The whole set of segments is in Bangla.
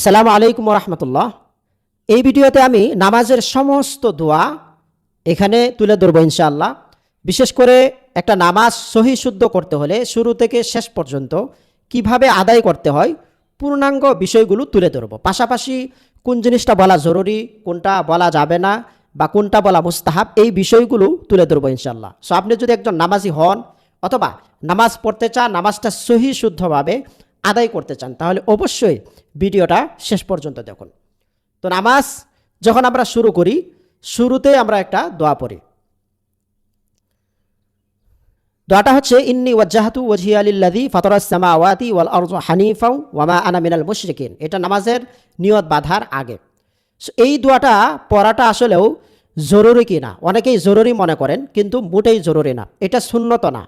আসসালামু আলাইকুম রহমতুল্লাহ এই ভিডিওতে আমি নামাজের সমস্ত দোয়া এখানে তুলে ধরব ইনশাআল্লাহ। বিশেষ করে একটা নামাজ সহি শুদ্ধ করতে হলে শুরু থেকে শেষ পর্যন্ত কীভাবে আদায় করতে হয় পূর্ণাঙ্গ বিষয়গুলো তুলে ধরব। পাশাপাশি কোন জিনিসটা বলা জরুরি, কোনটা বলা যাবে না বা কোনটা বলা মুস্তাহাব, এই বিষয়গুলো তুলে ধরবো ইনশাল্লাহ সো আপনি যদি একজন নামাজি হন অথবা নামাজ পড়তে চান, নামাজটা সহি শুদ্ধভাবে আদায় করতে চান, তাহলে অবশ্যই ভিডিওটা শেষ পর্যন্ত দেখুন। তো নামাজ যখন আমরা শুরু করি শুরুতে আমরা একটা দোয়া পড়ি। দোয়াটা হচ্ছে, ইন্নি ওয়াজাহাতু ওয়াজি আলিল্লাদি ফাতরাস সামাওয়াতি ওয়াল আরজু হানিফাউ ওয়ামা আনা মিনাল মুশরিকিন। এটা নামাজের নিয়ত বাধার আগে। এই দোয়াটা পড়াটা আসলেও জরুরি কি না অনেকেই জরুরি মনে করেন, কিন্তু মোটেই জরুরি না। এটা শূন্যত না।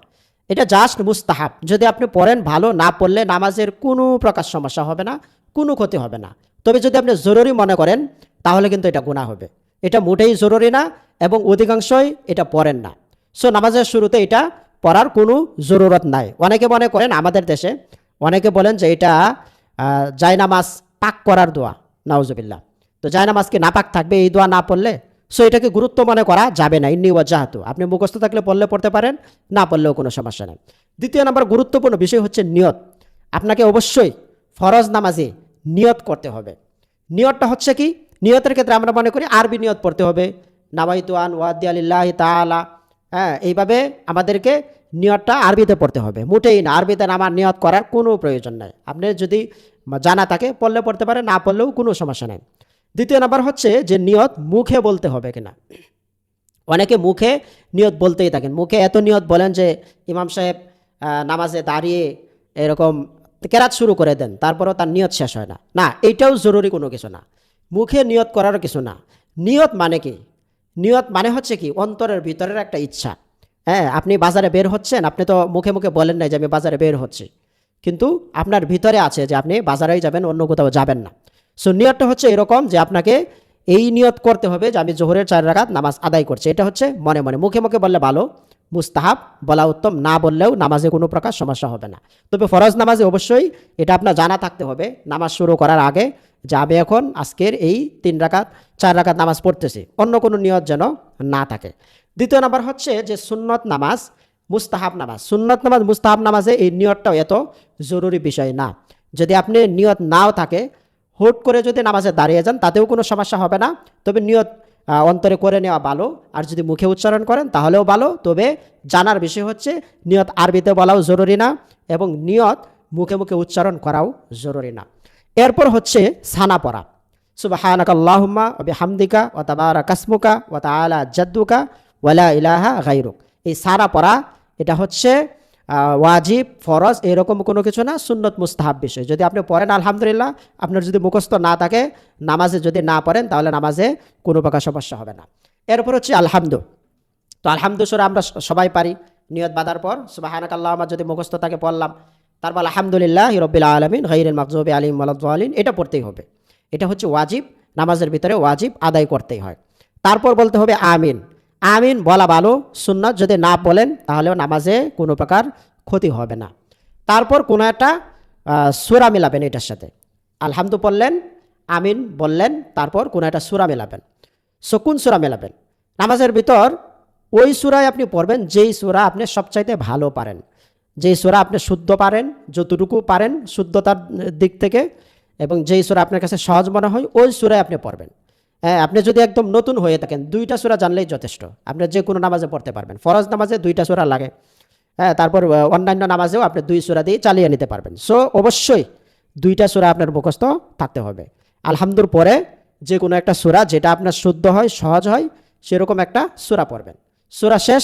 এটা জাস্ট মুস্তাহাব। যদি আপনি পড়েন ভালো, না পড়লে নামাজের কোনো প্রকার সমস্যা হবে না, কোনো ক্ষতি হবে না। তবে যদি আপনি জরুরি মনে করেন, তাহলে কিন্তু এটা গুণা হবে। এটা মোটেই জরুরি না এবং অধিকাংশই এটা পড়েন না। সো নামাজের শুরুতে এটা পড়ার কোনো জরুরত নাই। অনেকে মনে করেন, আমাদের দেশে অনেকে বলেন যে এটা জায়নামাজ পাক করার দোয়া, নাউজুবিল্লাহ। তো জায়নামাজকে নাপাক থাকবে? এই দোয়া না পড়লে সো এটাকে গুরুত্ব মনে করা যাবে না। ইন্নি ওয়াজাহাতু। আপনি মুখস্থ থাকলে পড়লে পড়তে পারেন, না পড়লেও কোনো সমস্যা নেই। দ্বিতীয় নম্বর, গুরুত্বপূর্ণ বিষয় হচ্ছে নিয়ত। আপনাকে অবশ্যই ফরজ নামাজে নিয়ত করতে হবে। নিয়তটা হচ্ছে কি? নিয়তের ক্ষেত্রে আমরা মনে করি আরবি নিয়ত পড়তে হবে। নাবাইতুয়ান ওয়াদি আলিল্লাহ তালা হ্যাঁ এইভাবে আমাদেরকে নিয়তটা আরবিতে পড়তে হবে। মোটেই না, আরবিতে নামার নিয়ত করার কোনো প্রয়োজন নাই। আপনি যদি জানা থাকে, পড়লে পড়তে পারে না পড়লেও কোনো সমস্যা নেই। দ্বিতীয় নাম্বার হচ্ছে যে নিয়ত মুখে বলতে হবে কিনা। অনেকে মুখে নিয়ত বলতেই থাকেন। মুখে এত নিয়ত বলেন যে ইমাম সাহেব নামাজে দাঁড়িয়ে এরকম কেরাত শুরু করে দেন, তারপরও তার নিয়ত শেষ হয় না। না, এইটাও জরুরি কোনো কিছু না। মুখে নিয়ত করারও কিছু না। নিয়ত মানে কি? নিয়ত মানে হচ্ছে কি? অন্তরের ভিতরের একটা ইচ্ছা। হ্যাঁ আপনি বাজারে বের হচ্ছেন, আপনি তো মুখে মুখে বলেন নাই যে আমি বাজারে বের হচ্ছি। কিন্তু আপনার ভিতরে আছে যে আপনি বাজারেই যাবেন, অন্য কোথাও যাবেন না। সো নিয়তটা হচ্ছে এরকম যে আপনাকে এই নিয়ত করতে হবে যে আমি জোহরের চার রাকাত নামাজ আদায় করছি। এটা হচ্ছে মনে মনে। মুখে মুখে বললে ভালো, মুস্তাহাব বলা উত্তম, না বললেও নামাজে কোনো প্রকার সমস্যা হবে না। তবে ফরজ নামাজে অবশ্যই এটা আপনার জানা থাকতে হবে। নামাজ শুরু করার আগে যে আমি এখন আজকের এই তিন রাকাত, চার রাকাত নামাজ পড়তেছি। অন্য কোনো নিয়ত যেন না থাকে। দ্বিতীয় নাম্বার হচ্ছে যে সুন্নত নামাজ, মুস্তাহাব নামাজ। সুন্নত নামাজ, মুস্তাহাব নামাজে এই নিয়তটাও এত জরুরি বিষয় না। যদি আপনি নিয়ত নাও থাকে হুট করে যদি নামাজে দাঁড়িয়ে যান, তাতেও কোনো সমস্যা হবে না। তবে নিয়ত অন্তরে করে নেওয়া ভালো। আর যদি মুখে উচ্চারণ করেন, তাহলেও ভালো। তবে জানার বিষয় হচ্ছে, নিয়ত আরবিতে বলাও জরুরি না এবং নিয়ত মুখে মুখে উচ্চারণ করাও জরুরি না। এরপর হচ্ছে সানা পড়া। সুবাহানাক আল্লাহুম্মা ও বিহামদিকা ও তাবারা কাসমুকা ও তা আলা জাদ্দুকা ওয়ালা ইলাহা গাইরুক এই সারা পড়া, এটা হচ্ছে ওয়াজিব, ফরজ, এরকম কোনো কিছু না, সুন্নত মুস্তাহাব বিষয়। যদি আপনি পড়েন, আলহামদুলিল্লাহ, আপনার যদি মুখস্থ না থাকে, নামাজে যদি না পড়েন, তাহলে নামাজে কোনো প্রকার সমস্যা হবে না। এরপর হচ্ছে আলহামদু। তো আলহামদু সুরা আমরা সবাই পারি, নিয়ত বাঁধার পর সুবাহানাক আল্লাহ আমার যদি মুখস্থ থাকে, পড়লাম। তারপর আলহামদুলিল্লাহ রব্বিল আলমিন গৈরুল মকজুব আলিম আলিন এটা পড়তেই হবে। এটা হচ্ছে ওয়াজিব, নামাজের ভিতরে ওয়াজিব আদায় করতেই হয়। তারপর বলতে হবে আমিন। আমিন বলা ভালো, সুন্নাত যদি না বলেন, তাহলেও নামাজে কোনো প্রকার ক্ষতি হবে না। তারপর কোনো একটা সুরা মেলাবেন এটার সাথে। আলহামদু পড়লেন আমিন বললেন, তারপর কোনো একটা সুরা মেলাবেন। সো কোন সুরা মেলাবেন? নামাজের ভিতর ওই সুরায় আপনি পড়বেন, যেই সুরা আপনি সবচাইতে ভালো পারেন। যেই সুরা আপনি শুদ্ধ পারেন, যতটুকু পারেন শুদ্ধতার দিক থেকে, এবং যেই সুরা আপনার কাছে সহজ মনে হয়, ওই সুরায় আপনি পড়বেন। হ্যাঁ আপনি যদি একদম নতুন হয়ে থাকেন, দুইটা সুরা জানলেই যথেষ্ট। আপনি যে কোনো নামাজে পড়তে পারবেন। ফরজ নামাজে দুইটা সুরা লাগে। হ্যাঁ তারপর অন্যান্য নামাজেও আপনি দুই সুরা দিয়ে চালিয়ে নিতে পারবেন। সো অবশ্যই দুইটা সুরা আপনার মুখস্থ থাকতে হবে। আলহামদুর পরে যে কোনো একটা সুরা যেটা আপনার শুদ্ধ হয়, সহজ হয়, সেরকম একটা সুরা পড়বেন। সুরা শেষ,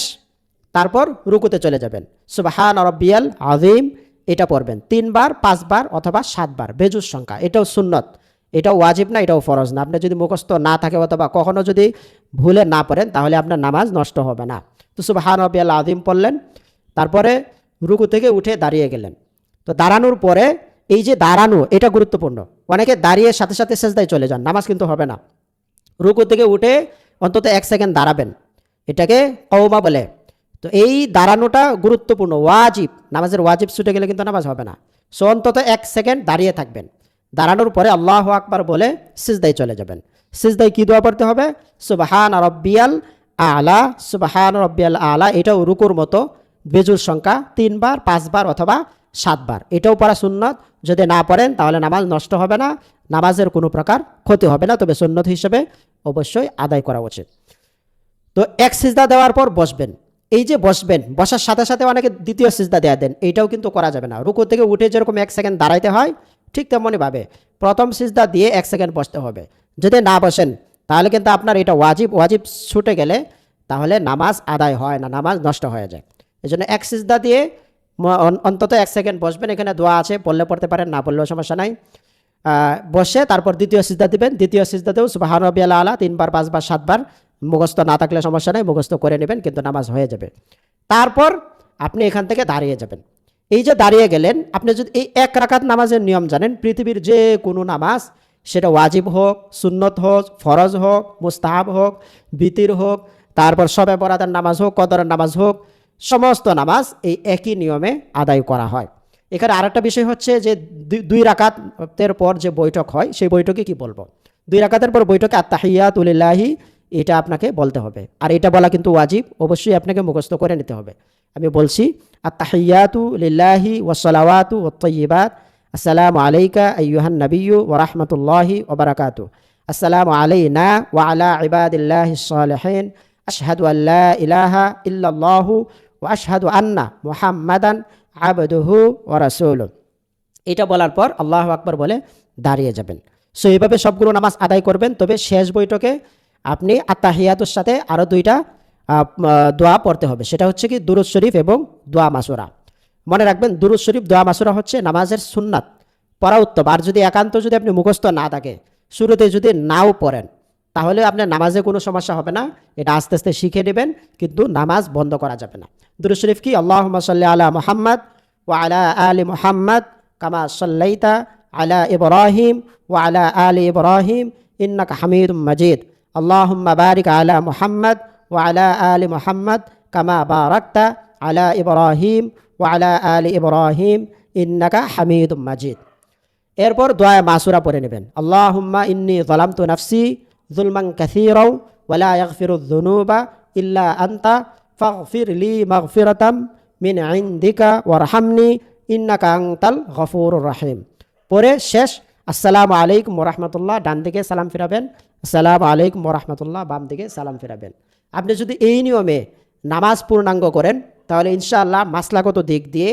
তারপর রুকুতে চলে যাবেন। সুবাহান রব্বিয়াল আজিম এটা পড়বেন। তিনবার, পাঁচবার অথবা সাতবার, বেজুর সংখ্যা, এটাও সুন্নত। এটাও ওয়াজিব না, এটাও ফরজ না। আপনার যদি মুখস্থ না থাকে অথবা কখনও যদি ভুলে না পড়েন, তাহলে আপনার নামাজ নষ্ট হবে না। তো সুবাহান রব্বিয়াল আদিম পড়লেন, তারপরে রুকু থেকে উঠে দাঁড়িয়ে গেলেন। তো দাঁড়ানোর পরে এই যে দাঁড়ানো, এটা গুরুত্বপূর্ণ। অনেকে দাঁড়িয়ে সাথে সাথে শেষদায় চলে যান, নামাজ কিন্তু হবে না। রুকু থেকে উঠে অন্তত এক সেকেন্ড দাঁড়াবেন। এটাকে কৌমা বলে। তো এই দাঁড়ানোটা গুরুত্বপূর্ণ, ওয়াজিব। নামাজের ওয়াজিব ছুটে গেলে কিন্তু নামাজ হবে না। সো অন্তত এক সেকেন্ড দাঁড়িয়ে থাকবেন। দাঁড়ানোর পরে আল্লাহ আকবার বলে সিজদায় চলে যাবেন। সিজদায় কী দোয়া পড়তে হবে? সুবাহান রব্বিয়াল আলা, সুবাহান রব্বিয়াল আলা, এটাও রুকুর মতো বেজুর সংখ্যা তিনবার, পাঁচবার অথবা সাতবার। এটাও পড়া সুন্নত। যদি না পড়েন তাহলে নামাজ নষ্ট হবে না, নামাজের কোনো প্রকার ক্ষতি হবে না, তবে সুন্নত হিসেবে অবশ্যই আদায় করা উচিত। তো এক সিজদা দেওয়ার পর বসবেন। এই যে বসবেন, বসার সাথে সাথে অনেকে দ্বিতীয় সিজদা দেওয়া দেন এইটাও কিন্তু করা যাবে না। রুকু থেকে উঠে যেরকম এক সেকেন্ড দাঁড়াইতে হয় ঠিক তেমনইভাবে প্রথম সিজদা দিয়ে এক সেকেন্ড বসতে হবে। যদি না বসেন, তাহলে কিন্তু আপনার এটা ওয়াজিব ওয়াজিব ছুটে গেলে তাহলে নামাজ আদায় হয় না, নামাজ নষ্ট হয়ে যায়। এই জন্য এক সিজদা দিয়ে অন্তত এক সেকেন্ড বসবেন। এখানে দোয়া আছে, পড়লে পড়তে পারেন, না পড়লেও সমস্যা নাই। বসে তারপর দ্বিতীয় সিজদা দিবেন। দ্বিতীয় সিজদাতেও সুবাহান রবি আলা আলা, তিনবার, পাঁচবার, সাতবার মুখস্থ না থাকলে সমস্যা নেই, মুখস্থ করে নেবেন, কিন্তু নামাজ হয়ে যাবে। তারপর আপনি এখান থেকে দাঁড়িয়ে যাবেন। এই যে দাঁড়িয়ে গেলেন, আপনি যদি এই এক রাকাত নামাজের নিয়ম জানেন, পৃথিবীর যে কোনো নামাজ, সেটা ওয়াজিব হোক, সুন্নত হোক, ফরজ হোক, মুস্তাহাব হোক, বিতির হোক, তারপর সবে বরাদার নামাজ হোক, কদরের নামাজ হোক, সমস্ত নামাজ এই একই নিয়মে আদায় করা হয়। এখানে আরেকটা বিষয় হচ্ছে যে দুই- রাকাতের পর যে বৈঠক হয়, সেই বৈঠকে কি বলব? দুই রাকাতের পর বৈঠকে আত্মাহিয়াত উলিল্লাহি এটা আপনাকে বলতে হবে। আর এটা বলা কিন্তু ওয়াজিব, অবশ্যই আপনাকে মুখস্থ করে নিতে হবে। আমি বলছি, আত্তাহিয়াতু লিল্লাহি ওয়াসালাওয়াতু ওয়াত্তাইয়িবাত আসসালামু আলাইকা আইয়ুহান নাবিয়্যু ওয়া রাহমাতুল্লাহি ওয়া বারাকাতু আসসালামু আলাইনা ওয়া আলা ইবাদিল্লাহিস সালিহিন আশহাদু আল লা ইলাহা ইল্লাল্লাহু ওয়া আশহাদু আন্না মুহাম্মাদান আবদুহু ওয়া রাসূলুহু। এটা বলার পর আল্লাহ আকবর বলে, দাঁড়িয়ে যাবেন। সো এইভাবে সবগুলো নামাজ আদায় করবেন, তবে শেষ বৈঠকে আপনি আত্মাহিয়াতুর সাথে আরও দুইটা দোয়া পড়তে হবে। সেটা হচ্ছে কি দুরুদ শরীফ এবং দোয়া মাসুরা। মনে রাখবেন, দুরুদ শরীফ, দোয়া মাসুরা হচ্ছে নামাজের সুন্নাত। পড়া উত্তম। আর যদি একান্ত যদি আপনি মুখস্থ না থাকে, শুরুতে যদি নাও পড়েন, তাহলে আপনার নামাজে কোনো সমস্যা হবে না। এটা আস্তে আস্তে শিখে নেবেন, কিন্তু নামাজ বন্ধ করা যাবে না। দুরুদ শরীফ কি? আল্লাহ সাল্লি আলা মোহাম্মদ ও আলা আলী মোহাম্মদ কামা সাল্লাইতা আলা ইব্রাহিম ও আলা আলী ইব্রাহিম ইন্নাক হামিদ মজিদ। আল্লাহ বারিক আলা মোহাম্মদ ওয়ালা আলি মোহাম্মদ কামা বারাক্তা আলা ইব্রাহিম ওয়ালা আলি ইব্রাহিম ইন্নাকা হামিদ মাজিদ। এরপর দোয়া মাসুরা পড়ে নেবেন। আল্লাহ হুম্মা ইন্নি জলাম তু নফসি জুলমান কাসিরৌ ওয়ালা ইয়াগফিরুদ্দুনুবা ইল্লা আন্তা ফাগফির লি মাগফিরাতাম মিন আইন্দিকা ওয়ারহামনি ইন্নাকা আংতাল গফুর রহিম। পরে শেষ, আসসালামু আলাইকুম ওরহমতুল্লাহ ডান দিকে সালাম ফিরাবেন। আসসালামু আলাইকুম ওরহমতুল্লাহ বাম দিকে সালাম ফিরাবেন। আপনি যদি এই নিয়মে নামাজ পূর্ণাঙ্গ করেন, তাহলে ইনশাআল্লাহ মাসলাগত দিক দিয়ে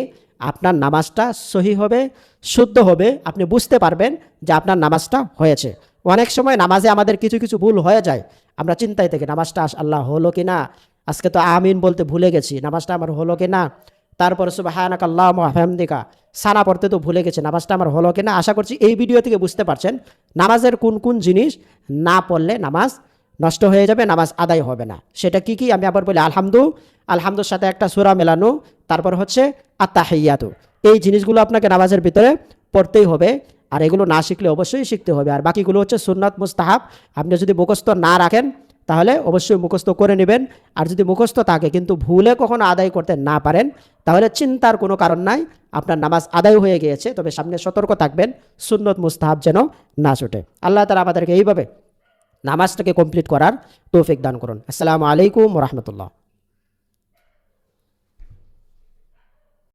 আপনার নামাজটা সহি হবে, শুদ্ধ হবে। আপনি বুঝতে পারবেন যে আপনার নামাজটা হয়েছে। অনেক সময় নামাজে আমাদের কিছু কিছু ভুল হয়ে যায়। আমরা চিন্তায় থেকে, নামাজটা আল্লাহ হলো কি না আজকে তো আমিন বলতে ভুলে গেছি। নামাজটা আমার হলো কি না তারপরে সুবাহানাক আল্লাহ হামদিকা সানা পড়তে তো ভুলে গেছে, নামাজটা আমার হলো কি না আশা করছি এই ভিডিও থেকে বুঝতে পারছেন, নামাজের কোন কোন জিনিস না পড়লে নামাজ নষ্ট হয়ে যাবে, নামাজ আদায় হবে না। সেটা কি কি? আমি আবার বলি, আলহামদু, আলহামদুর সাথে একটা সুরা মেলানো, তারপর হচ্ছে আত্মাহিয়াতু এই জিনিসগুলো আপনাকে নামাজের ভিতরে পড়তেই হবে, আর এগুলো না শিখলে অবশ্যই শিখতে হবে। আর বাকিগুলো হচ্ছে সুন্নাত, মুস্তাহাব। আপনি যদি মুখস্থ না রাখেন, তাহলে অবশ্যই মুখস্থ করে নেবেন। আর যদি মুখস্থ থাকে, কিন্তু ভুলে কখনো আদায় করতে না পারেন, তাহলে চিন্তার কোনো কারণ নাই। আপনার নামাজ আদায় হয়ে গিয়েছে, তবে সামনে সতর্ক থাকবেন, সুন্নত, মুস্তাহাব যেন না ছুটে। আল্লাহ তালা আমাদেরকে এইভাবে নামাজটাকে কমপ্লিট করার তৌফিক দান করুন। আসসালামু আলাইকুম রহমতুল্লাহ।